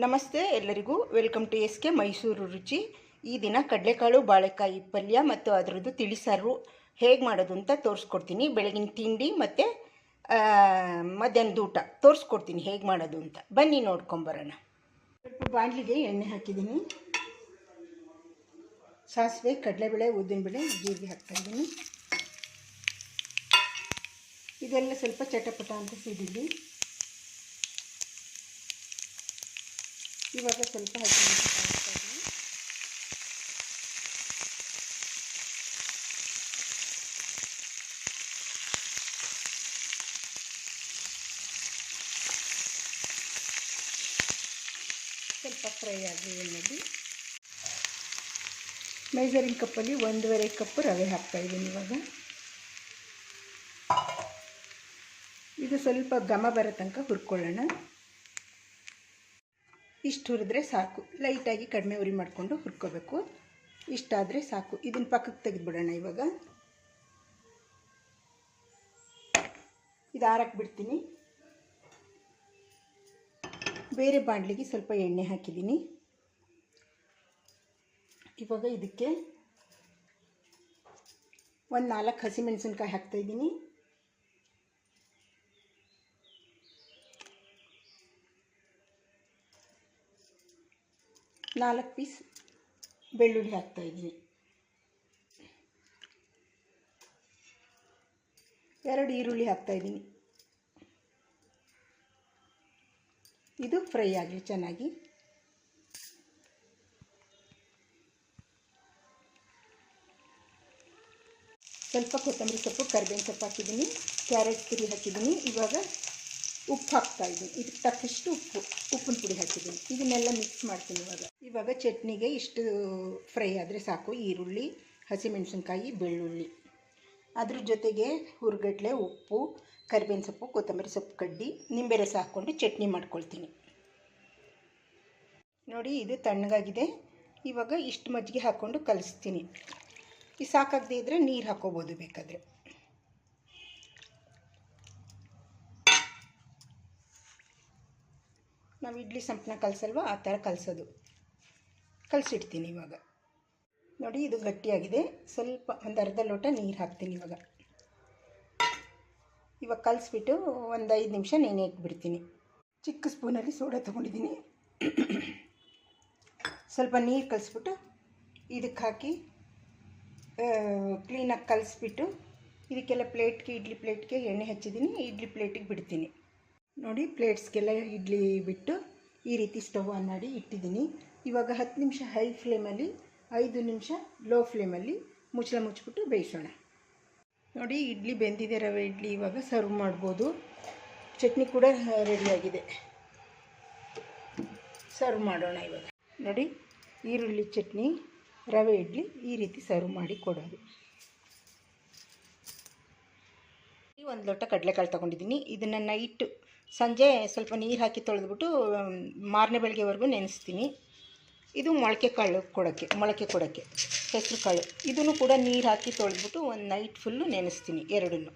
ನಮಸ್ತೆ ಎಲ್ಲರಿಗೂ. Welcome to S K Mysore Ruchi. ಈ ದಿನ ಕಡಲೆಕಾಳು, ಬಾಳೆಕಾಯಿ ಪಲ್ಯ ಮತ್ತು ಅದರದ್ದು ತಿಳಿಸಾರು ಹೇಗೆ ಮಾಡೋದು ಅಂತ ತೋರಿಸ್ಕೊಡ್ತೀನಿ. ಬೆಳಗಿನ ತಿಂಡಿ ಮತ್ತು ಮಧ್ಯಾಹ್ನದ ಊಟ ತೋರಿಸ್ಕೊಡ್ತೀನಿ ಹೇಗೆ ಮಾಡೋದು ಅಂತ. ಬನ್ನಿ ನೋಡ್ಕೊಂಬರೋಣ ಸ್ವಲ್ಪ ಬಾಣಲಿಗೆ ಎಣ್ಣೆ ಹಾಕಿದ್ದೀನಿ. ಸಾಸಿವೆ, ಕಡಲೆಬೇಳೆ, ಉದ್ದಿನಬೇಳೆ, ಜೀರಿಗೆ ಹಾಕ್ತಾಯಿದ್ದೀನಿ. ಇದೆಲ್ಲ ಸ್ವಲ್ಪ ಚಟಪಟ ಅಂತ ಸಿಡಿಲಿ ಇವಾಗ ಸ್ವಲ್ಪ ಹಸಿಮೆಣಸಿನಕಾಯಿ ಸ್ವಲ್ಪ ಫ್ರೈ ಆಗಲಿ ಎಣ್ಣೆಲಿ. ಮೆಜರಿಂಗ್ ಕಪ್ಪಲ್ಲಿ ಒಂದೂವರೆ ಕಪ್ ರವೆ ಹಾಕ್ತಾ ಇದ್ದೀನಿ ಇವಾಗ. ಇದು ಸ್ವಲ್ಪ ಘಮ ಬರೋ ತನಕ ಹುರ್ಕೊಳ್ಳೋಣ. ಇಷ್ಟು ಹುರಿದ್ರೆ ಸಾಕು. ಲೈಟಾಗಿ ಕಡಿಮೆ ಉರಿ ಮಾಡಿಕೊಂಡು ಹುರ್ಕೋಬೇಕು. ಇಷ್ಟಾದರೆ ಸಾಕು. ಇದನ್ನು ಪಕ್ಕಕ್ಕೆ ತೆಗೆದುಬಿಡೋಣ ಇವಾಗ. ಇದು ಆರಕ್ಕೆ ಬಿಡ್ತೀನಿ. ಬೇರೆ ಬಾಣಲಿಗೆ ಸ್ವಲ್ಪ ಎಣ್ಣೆ ಹಾಕಿದ್ದೀನಿ. ಇವಾಗ ಇದಕ್ಕೆ ಒಂದು ನಾಲ್ಕು ಹಸಿಮೆಣಸಿನ್ಕಾಯಿ ಹಾಕ್ತಾಯಿದ್ದೀನಿ ನಾಲ್ಕು ಪೀಸ್ ಬೆಳ್ಳುಳ್ಳಿ ಹಾಕ್ತಾಯಿದ್ದೀನಿ ಎರಡು ಈರುಳ್ಳಿ ಹಾಕ್ತಾಯಿದ್ದೀನಿ ಇದು ಫ್ರೈ ಆಗಲಿ, ಚೆನ್ನಾಗಿ. ಸ್ವಲ್ಪ ಕೊತ್ತಂಬರಿ ಸೊಪ್ಪು, ಕರಿಬೇವಿನ ಸೊಪ್ಪು ಹಾಕಿದ್ದೀನಿ. ಕ್ಯಾರೆಟ್ ತುರಿ ಹಾಕಿದ್ದೀನಿ. ಇವಾಗ ಉಪ್ಪು ಹಾಕ್ತಾ ಇದ್ದೀನಿ ಇದಕ್ಕೆ ತಕ್ಕಷ್ಟು ಉಪ್ಪು, ಉಪ್ಪಿನ ಪುಡಿ ಹಾಕಿದ್ದೀನಿ. ಇದನ್ನೆಲ್ಲ ಮಿಕ್ಸ್ ಮಾಡ್ತೀನಿ ಇವಾಗ. ಇವಾಗ ಚಟ್ನಿಗೆ ಇಷ್ಟು ಫ್ರೈ ಆದರೆ ಸಾಕು. ಈರುಳ್ಳಿ, ಹಸಿಮೆಣಸಿನ್ಕಾಯಿ, ಬೆಳ್ಳುಳ್ಳಿ. ಅದ್ರ ಜೊತೆಗೆ ಹುರ್ಗಡ್ಲೆ ಉಪ್ಪು, ಕರಿಬೇವಿನ ಸೊಪ್ಪು, ಕೊತ್ತಂಬರಿ ಸೊಪ್ಪು ಕಡ್ಡಿ ನಿಂಬೆ ರಸ ಹಾಕ್ಕೊಂಡು ಚಟ್ನಿ ಮಾಡ್ಕೊಳ್ತೀನಿ. ನೋಡಿ, ಇದು ತಣ್ಣಗಾಗಿದೆ. ಇವಾಗ ಇಷ್ಟು ಮಜ್ಜಿಗೆ ಹಾಕ್ಕೊಂಡು ಕಲಿಸ್ತೀನಿ. ಈ ಸಾಕಾಗದೇ ಇದ್ದರೆ ನೀರು ಹಾಕ್ಕೋಬೋದು ಬೇಕಾದರೆ. ನಾವು ಇಡ್ಲಿ ಸಂಪನ್ನ ಕಲಸಲ್ವ? ಆ ಥರ ಕಲಸೋದು. ಕಲಸಿಡ್ತೀನಿ ಇವಾಗ. ನೋಡಿ, ಇದು ಗಟ್ಟಿಯಾಗಿದೆ. ಸ್ವಲ್ಪ ಒಂದು ಅರ್ಧ ಲೋಟ ನೀರು ಹಾಕ್ತೀನಿ ಇವಾಗ. ಇವಾಗ ಕಲಿಸ್ಬಿಟ್ಟು ಒಂದು ಐದು ನಿಮಿಷ ನೆನೆ ಇಟ್ಬಿಡ್ತೀನಿ. ಚಿಕ್ಕ ಸ್ಪೂನಲ್ಲಿ ಸೋಡಾ ತೊಗೊಂಡಿದ್ದೀನಿ. ಸ್ವಲ್ಪ ನೀರು ಕಲಿಸ್ಬಿಟ್ಟು ಇದಕ್ಕೆ ಹಾಕಿ ಕ್ಲೀನಾಗಿ ಕಲಿಸ್ಬಿಟ್ಟು ಇದಕ್ಕೆಲ್ಲ ಪ್ಲೇಟ್ಗೆ ಇಡ್ಲಿ ಪ್ಲೇಟ್ಗೆ ಎಣ್ಣೆ ಹಚ್ಚಿದ್ದೀನಿ. ಇಡ್ಲಿ ಪ್ಲೇಟಿಗೆ ಬಿಡ್ತೀನಿ. ನೋಡಿ ಪ್ಲೇಟ್ಸ್ಗೆಲ್ಲ ಇಡ್ಲಿ ಬಿಟ್ಟು ಈ ರೀತಿ ಸ್ಟವ್ ಆನ್ ಮಾಡಿ ಇಟ್ಟಿದ್ದೀನಿ. ಇವಾಗ ಹತ್ತು ನಿಮಿಷ ಹೈ ಫ್ಲೇಮಲ್ಲಿ ಐದು ನಿಮಿಷ ಲೋ ಫ್ಲೇಮಲ್ಲಿ ಮುಚ್ಚಳ ಮುಚ್ಚಿಬಿಟ್ಟು ಬೇಯಿಸೋಣ. ನೋಡಿ, ಇಡ್ಲಿ ಬೆಂದಿದೆ ರವೆ ಇಡ್ಲಿ ಇವಾಗ ಸರ್ವ್ ಮಾಡ್ಬೋದು. ಚಟ್ನಿ ಕೂಡ ರೆಡಿಯಾಗಿದೆ ಸರ್ವ್ ಮಾಡೋಣ ಇವಾಗ. ನೋಡಿ, ಈರುಳ್ಳಿ ಚಟ್ನಿ, ರವೆ ಇಡ್ಲಿ ಈ ರೀತಿ ಸರ್ವ್ ಮಾಡಿ ಕೊಡೋದು. ಒಂದು ಲೋಟ ಕಡಲೆಕಾಳು ತೊಗೊಂಡಿದ್ದೀನಿ. ಇದನ್ನು ನೈಟ್ ಸಂಜೆ ಸ್ವಲ್ಪ ನೀರು ಹಾಕಿ ತೊಳೆದ್ಬಿಟ್ಟು ಮಾರನೇ ಬೆಳಗ್ಗೆವರೆಗೂ ನೆನೆಸ್ತೀನಿ. ಇದು ಮೊಳಕೆ ಕಾಳು ಕೊಡೋಕ್ಕೆ ಮೊಳಕೆ ಕೊಡೋಕ್ಕೆ ಹೆಸರು ಕಾಳು. ಇದನ್ನು ಕೂಡ ನೀರು ಹಾಕಿ ತೊಳೆದ್ಬಿಟ್ಟು ಒಂದು ನೈಟ್ ಫುಲ್ಲು ನೆನೆಸ್ತೀನಿ ಎರಡನ್ನು.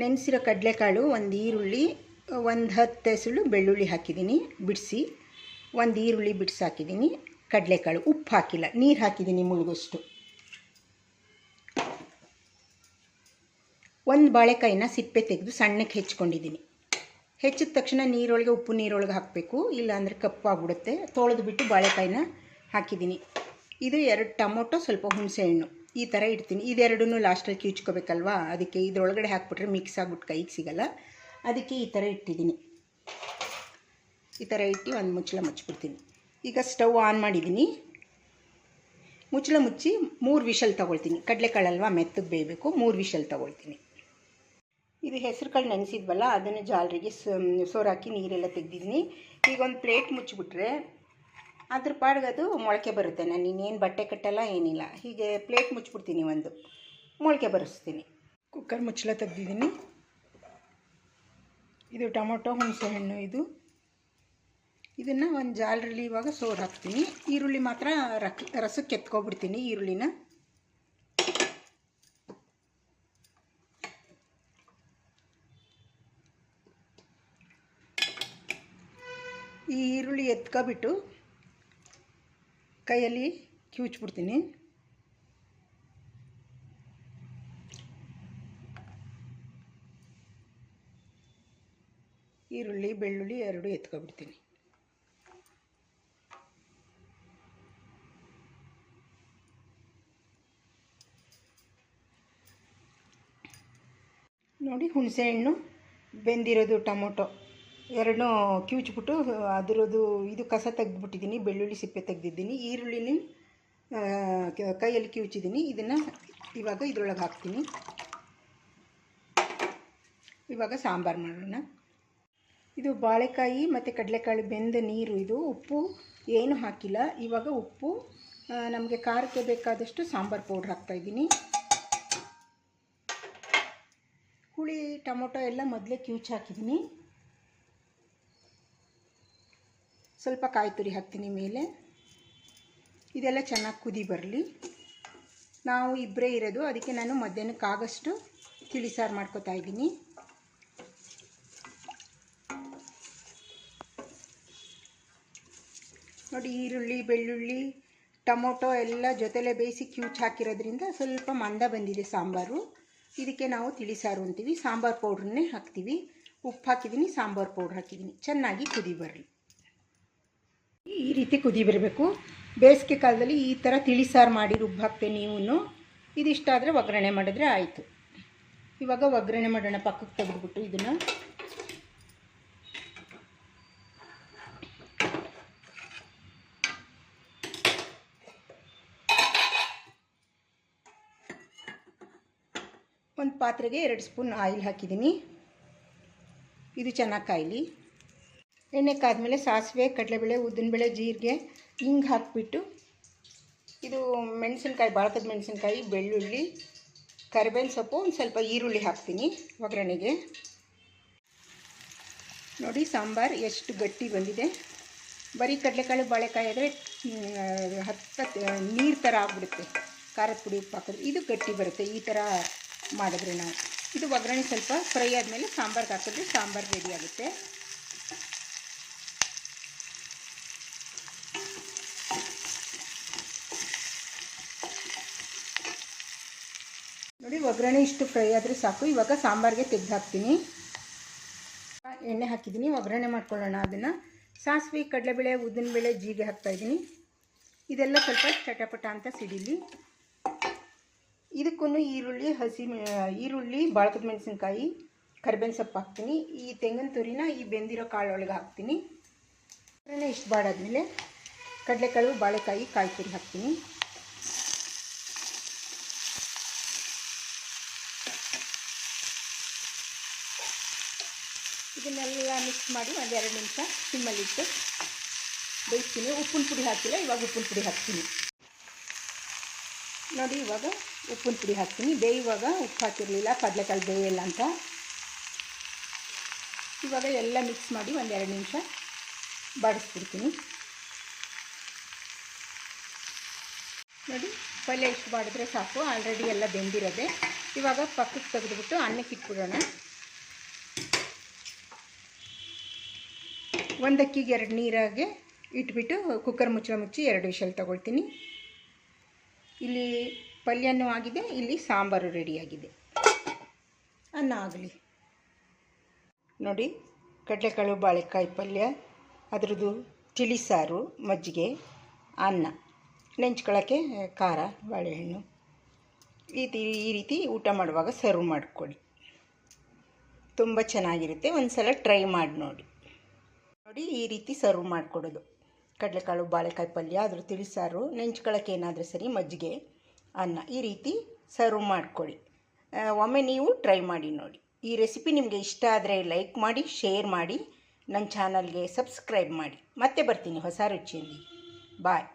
ನೆನೆಸಿರೋ ಕಡಲೆಕಾಳು, ಒಂದು ಈರುಳ್ಳಿ, ಒಂದು ಹತ್ತು ಹೆಸಳು ಬೆಳ್ಳುಳ್ಳಿ ಹಾಕಿದ್ದೀನಿ, ಬಿಡಿಸಿ. ಒಂದು ಈರುಳ್ಳಿ ಬಿಡಿಸಿ ಹಾಕಿದ್ದೀನಿ, ಕಡಲೆಕಾಳು. ಉಪ್ಪು ಹಾಕಿಲ್ಲ, ನೀರು ಹಾಕಿದ್ದೀನಿ ಮುಳುಗಷ್ಟು ಒಂದು ಬಾಳೆಕಾಯಿನ ಸಿಪ್ಪೆ ತೆಗೆದು ಸಣ್ಣಕ್ಕೆ ಹೆಚ್ಕೊಂಡಿದ್ದೀನಿ. ಹೆಚ್ಚಿದ ತಕ್ಷಣ ನೀರೊಳಗೆ ಉಪ್ಪು ನೀರೊಳಗೆ ಹಾಕಬೇಕು. ಇಲ್ಲಾಂದರೆ ಕಪ್ಪಾಗ್ಬಿಡುತ್ತೆ ತೊಳೆದು ಬಿಟ್ಟು ಬಾಳೆಕಾಯಿನ ಹಾಕಿದ್ದೀನಿ. ಇದು ಎರಡು ಟೊಮೊಟೊ, ಸ್ವಲ್ಪ ಹುಣಸೆಹಣ್ಣು. ಈ ಥರ ಇಡ್ತೀನಿ. ಇದೆರಡೂ ಲಾಸ್ಟಲ್ಲಿ ಕಿಚ್ಕೋಬೇಕಲ್ವಾ ಅದಕ್ಕೆ ಇದರೊಳಗಡೆ ಹಾಕ್ಬಿಟ್ರೆ ಮಿಕ್ಸ್ ಆಗ್ಬಿಟ್ಟು ಕೈಗೆ ಸಿಗಲ್ಲ. ಅದಕ್ಕೆ ಈ ಥರ ಇಟ್ಟಿದ್ದೀನಿ. ಈ ಥರ ಇಟ್ಟು ಒಂದು ಮುಚ್ಚಳ ಮುಚ್ಚಿಬಿಡ್ತೀನಿ ಈಗ ಸ್ಟವ್ ಆನ್ ಮಾಡಿದ್ದೀನಿ. ಮುಚ್ಚಳ ಮುಚ್ಚಿ ಮೂರು ವಿಷಲ್ ತೊಗೊಳ್ತೀನಿ. ಕಡಲೆಕಾಳಲ್ವಾ? ಮೆತ್ತಗೆ ಬೇಯಬೇಕು. ಮೂರು ವಿಷಲ್ ತೊಗೊಳ್ತೀನಿ. ಇದು ಹೆಸರು ಕಾಳು ನೆನೆಸಿದ್ವಲ್ಲ, ಅದನ್ನು ಜಾಲರಿಗೆ ಸೋರಾಕಿ ನೀರೆಲ್ಲ ತೆಗೆದಿದ್ದೀನಿ ಈಗ ಒಂದು ಪ್ಲೇಟ್ ಮುಚ್ಚಿಬಿಟ್ರೆ ಅದ್ರ ಪಾಡಿಗೆ ಅದು ಮೊಳಕೆ ಬರುತ್ತೆ. ನಾನು ಇನ್ನೇನು ಬಟ್ಟೆ ಕಟ್ಟಲ್ಲ, ಏನಿಲ್ಲ. ಹೀಗೆ ಪ್ಲೇಟ್ ಮುಚ್ಚಿಬಿಡ್ತೀನಿ ಒಂದು. ಮೊಳಕೆ ಬರೆಸ್ತೀನಿ. ಕುಕ್ಕರ್ ಮುಚ್ಚಲ ತೆಗ್ದಿದ್ದೀನಿ. ಇದು ಟೊಮೊಟೊ, ಹುಣಸೆಹಣ್ಣು ಇದು. ಇದನ್ನು ಒಂದು ಜಾಲರಲ್ಲಿ ಇವಾಗ ಸೋರ್ ಹಾಕ್ತೀನಿ. ಈರುಳ್ಳಿ ಮಾತ್ರ ರಕ್, ರಸಕ್ಕೆ ಎತ್ಕೊಬಿಡ್ತೀನಿ ಈರುಳ್ಳಿನ ಈ ಈರುಳ್ಳಿ ಎತ್ಕೊಬಿಟ್ಟು ಕೈಯಲ್ಲಿ ಕಿವುಚ್ಬಿಡ್ತೀನಿ. ಈರುಳ್ಳಿ ಬೆಳ್ಳುಳ್ಳಿ ಎರಡು ಎತ್ಕೊಬಿಡ್ತೀನಿ. ನೋಡಿ ಹುಣಸೆಹಣ್ಣು ಬೆಂದಿರೋದು ಟೊಮೊಟೊ. ಎರಡನ್ನೂ ಕಿವುಚ್ಬಿಟ್ಟು, ಅದರದ್ದು ಇದು ಕಸ ತೆಗೆದ್ಬಿಟ್ಟಿದ್ದೀನಿ, ಬೆಳ್ಳುಳ್ಳಿ ಸಿಪ್ಪೆ ತೆಗೆದಿದ್ದೀನಿ, ಈರುಳ್ಳಿನ ಕೈಯಲ್ಲಿ ಕಿವುಚಿದ್ದೀನಿ. ಇದನ್ನು ಇವಾಗ ಇದ್ರೊಳಗೆ ಹಾಕ್ತೀನಿ. ಇವಾಗ ಸಾಂಬಾರು ಮಾಡೋಣ. ಇದು ಬಾಳೆಕಾಯಿ ಮತ್ತು ಕಡಲೆಕಾಳು ಬೆಂದ ನೀರು ಇದು. ಉಪ್ಪು ಏನು ಹಾಕಿಲ್ಲ. ಇವಾಗ ಉಪ್ಪು ನಮಗೆ ಖಾರಕ್ಕೆ ಬೇಕಾದಷ್ಟು ಸಾಂಬಾರು ಪೌಡ್ರ್ ಹಾಕ್ತಾಯಿದ್ದೀನಿ ಹುಳಿ, ಟೊಮೊಟೊ ಎಲ್ಲ ಮೊದಲೇ ಕಿವುಚಿ ಹಾಕಿದ್ದೀನಿ. ಸ್ವಲ್ಪ ಕಾಯಿ ತುರಿ ಹಾಕ್ತೀನಿ ಮೇಲೆ. ಇದೆಲ್ಲ ಚೆನ್ನಾಗಿ ಕುದಿ ಬರಲಿ. ನಾವು ಇಬ್ಬರೇ ಇರೋದು, ಅದಕ್ಕೆ ನಾನು ಮಧ್ಯಾಹ್ನಕ್ಕಾಗಷ್ಟು ತಿಳಿ ಸಾರು ಮಾಡ್ಕೊತಾ ಇದ್ದೀನಿ. ನೋಡಿ ಈರುಳ್ಳಿ, ಬೆಳ್ಳುಳ್ಳಿ, ಟೊಮೊಟೊ ಎಲ್ಲ ಜೊತೆಲೆ ಬೇಯಿಸಿ ಕ್ಯೂಚ್ ಹಾಕಿರೋದ್ರಿಂದ ಸ್ವಲ್ಪ ಮಂದ ಬಂದಿದೆ ಸಾಂಬಾರು. ಇದಕ್ಕೆ ನಾವು ತಿಳಿ ಸಾರು ಅಂತೀವಿ. ಸಾಂಬಾರು ಪೌಡ್ರನ್ನೇ ಹಾಕ್ತೀವಿ. ಉಪ್ಪು ಹಾಕಿದ್ದೀನಿ, ಸಾಂಬಾರು ಪೌಡ್ರ್ ಹಾಕಿದ್ದೀನಿ. ಚೆನ್ನಾಗಿ ಕುದಿ ಬರಲಿ. ಈ ರೀತಿ ಕುದಿ ಬರಬೇಕು. ಬೇಸಿಗೆ ಕಾಲದಲ್ಲಿ ಈ ಥರ ತಿಳಿ ಸಾರು ಮಾಡಿ ರುಬ್ಬಾಕ್ತೆ ನೀವು ಇದಿಷ್ಟಾದರೆ ಒಗ್ಗರಣೆ ಮಾಡಿದ್ರೆ ಆಯಿತು. ಇವಾಗ ಒಗ್ಗರಣೆ ಮಾಡೋಣ, ಪಕ್ಕಕ್ಕೆ ತೆಗೆದುಬಿಟ್ಟು ಇದನ್ನು. ಒಂದು ಪಾತ್ರೆಗೆ ಎರಡು ಸ್ಪೂನ್ ಆಯಿಲ್ ಹಾಕಿದ್ದೀನಿ. ಇದು ಚೆನ್ನಾಗಿ ಕಾಯಲಿ. ಎಣ್ಣೆ ಕಾದ್ಮೇಲೆ ಸಾಸಿವೆ, ಕಡಲೆಬೇಳೆ, ಉದ್ದಿನಬೇಳೆ, ಜೀರಿಗೆ, ಹಿಂಗೆ ಹಾಕಿಬಿಟ್ಟು ಇದು ಮೆಣಸಿನ್ಕಾಯಿ ಬಾಳಕದ ಮೆಣಸಿನ್ಕಾಯಿ, ಬೆಳ್ಳುಳ್ಳಿ, ಕರಿಬೇವಿನ ಸೊಪ್ಪು, ಒಂದು ಸ್ವಲ್ಪ ಈರುಳ್ಳಿ ಹಾಕ್ತೀನಿ ಒಗ್ಗರಣೆಗೆ. ನೋಡಿ, ಸಾಂಬಾರು ಎಷ್ಟು ಗಟ್ಟಿ ಬಂದಿದೆ. ಬರೀ ಕಡಲೆಕಾಳು, ಬಾಳೆಕಾಯಿ ಆದರೆ ಹತ್ತು ನೀರು ಥರ ಆಗ್ಬಿಡುತ್ತೆ. ಖಾರದ ಪುಡಿ ಹಾಕಿದ್ರೆ ಇದು ಗಟ್ಟಿ ಬರುತ್ತೆ, ಈ ಥರ ಮಾಡಿದ್ರೆ ನಾವು. ಇದು ಒಗ್ಗರಣೆ ಸ್ವಲ್ಪ ಫ್ರೈ ಆದಮೇಲೆ ಸಾಂಬಾರ್ಗೆ ಹಾಕಿದ್ರೆ ಸಾಂಬಾರು ರೆಡಿ ಆಗುತ್ತೆ. ನೋಡಿ, ಒಗ್ಗರಣೆ ಇಷ್ಟು ಫ್ರೈ ಆದರೆ ಸಾಕು. ಇವಾಗ ಸಾಂಬಾರಿಗೆ ತೆಗೆದು ಹಾಕ್ತೀನಿ ಎಣ್ಣೆ ಹಾಕಿದ್ದೀನಿ. ಒಗ್ಗರಣೆ ಮಾಡ್ಕೊಳ್ಳೋಣ ಅದನ್ನು. ಸಾಸಿವೆ, ಕಡಲೆಬೇಳೆ, ಉದ್ದಿನಬೇಳೆ, ಜೀರಿಗೆ ಹಾಕ್ತಾಯಿದ್ದೀನಿ ಇದೆಲ್ಲ ಸ್ವಲ್ಪ ಚಟಪಟ ಅಂತ ಸಿಡಿಲಿ. ಇದಕ್ಕೂ ಈರುಳ್ಳಿ, ಹಸಿ ಈರುಳ್ಳಿ, ಬಾಳಕದ ಮೆಣಸಿನ್ಕಾಯಿ, ಕರಿಬೇವಿನ ಸೊಪ್ಪು ಹಾಕ್ತೀನಿ. ಈ ತೆಂಗಿನ ತುರಿನ ಈ ಬೆಂದಿರೋ ಕಾಳೊಳಗೆ ಹಾಕ್ತೀನಿ. ಇಷ್ಟು ಬಾಡಾದ್ಮೇಲೆ ಕಡಲೆಕಾಳು, ಬಾಳೆಕಾಯಿ ಕಾಯಿ ತುರಿ ಹಾಕ್ತೀನಿ. ಇದನ್ನೆಲ್ಲ ಮಿಕ್ಸ್ ಮಾಡಿ ಒಂದು ಎರಡು ನಿಮಿಷ ಸಿಮ್ಮಲ್ಲಿಟ್ಟು ಬೇಯಿಸ್ತೀನಿ. ಉಪ್ಪಿನ ಪುಡಿ ಹಾಕಿಲ್ಲ, ಇವಾಗ ಉಪ್ಪಿನ ಪುಡಿ ಹಾಕ್ತೀನಿ. ನೋಡಿ, ಇವಾಗ ಉಪ್ಪಿನ ಪುಡಿ ಹಾಕ್ತೀನಿ. ಬೇಯುವಾಗ ಉಪ್ಪು ಹಾಕಿರಲಿಲ್ಲ ಕಡಲೆಕಾಯಿ ಬೇಯಲ್ಲ ಅಂತ. ಇವಾಗ ಎಲ್ಲ ಮಿಕ್ಸ್ ಮಾಡಿ ಒಂದು ಎರಡು ನಿಮಿಷ ಬಾಡಿಸ್ಬಿಡ್ತೀನಿ. ನೋಡಿ, ಪಲ್ಯ ಇಷ್ಟು ಮಾಡಿದ್ರೆ ಸಾಕು. ಆಲ್ರೆಡಿ ಎಲ್ಲ ಬೆಂದಿರೋದೆ. ಇವಾಗ ಪಕ್ಕಕ್ಕೆ ತೆಗೆದುಬಿಟ್ಟು ಅನ್ನಕ್ಕೆ ಇಟ್ಬಿಡೋಣ ಒಂದು ಅಕ್ಕಿಗೆ ಎರಡು ನೀರಾಗೆ ಇಟ್ಬಿಟ್ಟು ಕುಕ್ಕರ್ ಮುಚ್ಚಳ ಮುಚ್ಚಿ ಎರಡು ವಿಷಲ್ ತಗೊಳ್ತೀನಿ. ಇಲ್ಲಿ ಪಲ್ಯನೂ ಆಗಿದೆ, ಇಲ್ಲಿ ಸಾಂಬಾರು ರೆಡಿಯಾಗಿದೆ ಅನ್ನ ಆಗಲಿ. ನೋಡಿ, ಕಡಲೆಕಾಳು, ಬಾಳೆಕಾಯಿ ಪಲ್ಯ, ಅದರದ್ದು ತಿಳಿ ಸಾರು, ಮಜ್ಜಿಗೆ, ಅನ್ನ. ನೆಂಚ್ಕೊಳ್ಳೋಕ್ಕೆ ಖಾರ, ಬಾಳೆಹಣ್ಣು. ಈ ಈ ರೀತಿ ಊಟ ಮಾಡುವಾಗ ಸರ್ವ್ ಮಾಡಿಕೊಡಿ ತುಂಬ ಚೆನ್ನಾಗಿರುತ್ತೆ ಒಂದು ಸಲ ಟ್ರೈ ಮಾಡಿ ನೋಡಿ. ನೋಡಿ ಈ ರೀತಿ ಸರ್ವ್ ಮಾಡಿಕೊಡೋದು. ಕಡಲೆಕಾಳು, ಬಾಳೆಕಾಯಿ ಪಲ್ಯ ಅದ್ರ ತಿಳಿಸಾರು ನೆಂಚ್ಕೊಳ್ಳೋಕೆ ಏನಾದರೂ ಸರಿ ಮಜ್ಜಿಗೆ, ಅನ್ನ, ಈ ರೀತಿ ಸರ್ವ್ ಮಾಡಿಕೊಡಿ ಒಮ್ಮೆ ನೀವು ಟ್ರೈ ಮಾಡಿ ನೋಡಿ. ಈ ರೆಸಿಪಿ ನಿಮಗೆ ಇಷ್ಟ ಆದರೆ ಲೈಕ್ ಮಾಡಿ, ಶೇರ್ ಮಾಡಿ ನನ್ನ ಚಾನಲ್ಗೆ ಸಬ್ಸ್ಕ್ರೈಬ್ ಮಾಡಿ. ಮತ್ತೆ ಬರ್ತೀನಿ ಹೊಸ ರುಚಿಯಲ್ಲಿ. ಬಾಯ್.